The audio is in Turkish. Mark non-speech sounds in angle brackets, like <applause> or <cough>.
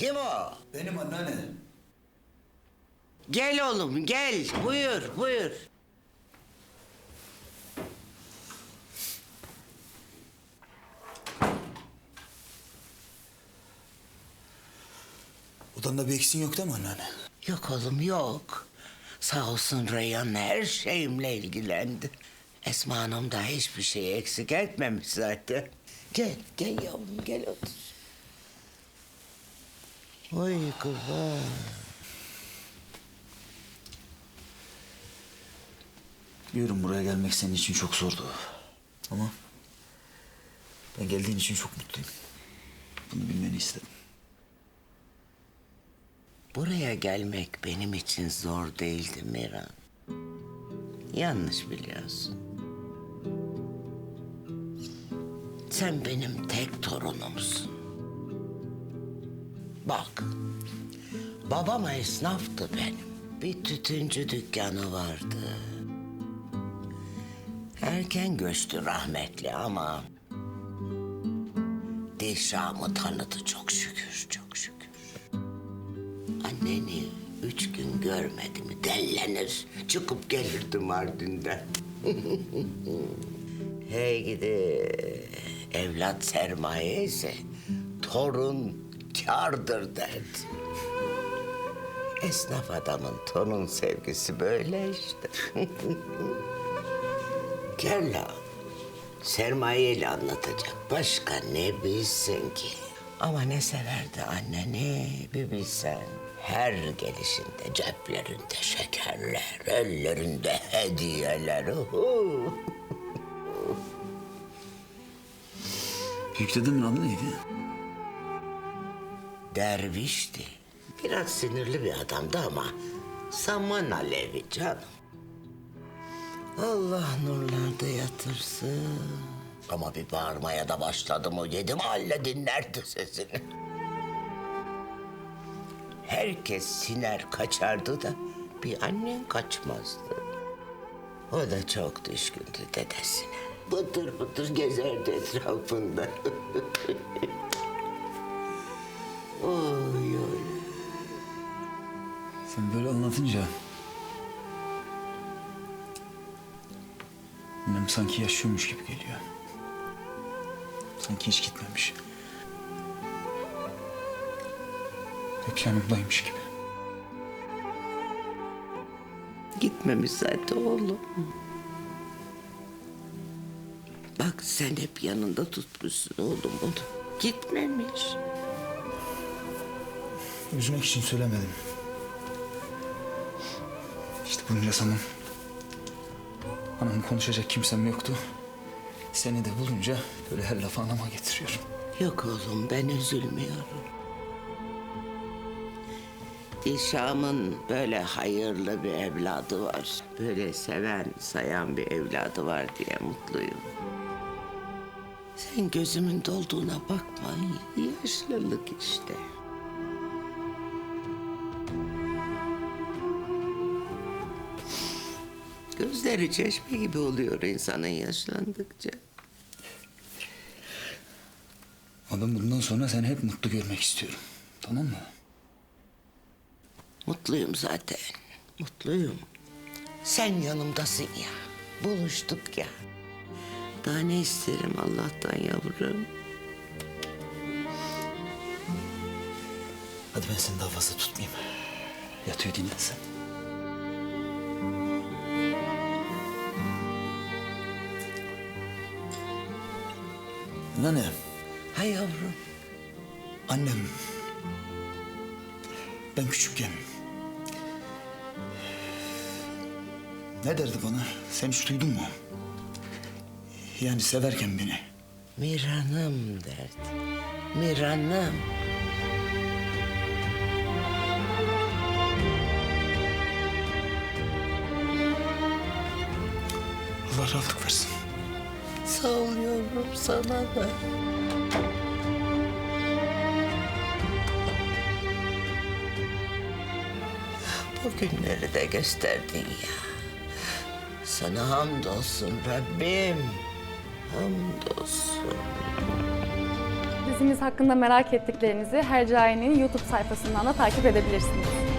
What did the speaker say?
Kim o? Benim anneanne. Gel oğlum gel. Buyur buyur. Odanda bir eksin yok değil mi anneanne? Yok oğlum yok. Sağ olsun Reyhan her şeyimle ilgilendi. Esma Hanım da hiçbir şey eksik etmemiş zaten. Gel, gel yavrum gel otur. Oy kızım. Biliyorum buraya gelmek senin için çok zordu. Ama ben geldiğin için çok mutluyum. Bunu bilmeni istedim. Buraya gelmek benim için zor değildi Miran. Yanlış biliyorsun. Sen benim tek torunumsun. Bak, babam esnaftı benim. Bir tütüncü dükkanı vardı. Erken göçtü rahmetli ama... Dilşah'ımı tanıdı çok şükür, çok şükür. Anneni üç gün görmedi mi dellenir. Çıkıp gelirdi Mardin'den. <laughs> hey gidi. Evlat sermaye ise torun kârdır derdi. Esnaf adamın torun sevgisi böyle işte. <laughs> Gel la. Sermayeyle anlatacak. Başka ne bilsin ki? Ama ne severdi anneni bir bilsen. Her gelişinde ceplerinde şekerler, ellerinde hediyeler. Büyük dedemin adı neydi? Dervişti. Biraz sinirli bir adamdı ama saman alevi canım. Allah nurlarda yatırsın. Ama bir bağırmaya da başladı mı yedi mahalle dinlerdi sesini. Herkes siner kaçardı da bir annen kaçmazdı. O da çok düşkündü dedesine. Bıtır bıtır gezerdi etrafında. <laughs> oy oy. Sen böyle anlatınca... Annem sanki yaşıyormuş gibi geliyor. Sanki hiç gitmemiş. Hep yanımdaymış gibi. Gitmemiş zaten oğlum. Bak sen hep yanında tutmuşsun oğlum onu. Gitmemiş. Üzmek için söylemedim. İşte bunca zaman anamı konuşacak kimsem yoktu. Seni de bulunca böyle her lafı anama getiriyorum. Yok oğlum ben üzülmüyorum. Dilşah'ımın böyle hayırlı bir evladı var. Böyle seven, sayan bir evladı var diye mutluyum. Sen gözümün dolduğuna bakma. Yaşlılık işte. Gözleri çeşme gibi oluyor insanın yaşlandıkça. Ben bundan sonra seni hep mutlu görmek istiyorum. Tamam mı? Mutluyum zaten. Mutluyum. Sen yanımdasın ya. Buluştuk ya. Daha ne isterim Allah'tan yavrum? Hadi ben seni daha fazla tutmayayım. Yatıyor dinlen Nane, Ha yavrum. annem... Ben küçükken... Ne derdi bana? Sen hiç duydun mu? Yani severken beni. Miran'ım derdi. Miran'ım. Allah rahatlık versin. Yavrum sana da. Bu günleri de gösterdin ya. Sana hamdolsun Rabbim. Hamdolsun. Dizimiz hakkında merak ettiklerinizi Hercai'nin YouTube sayfasından da takip edebilirsiniz.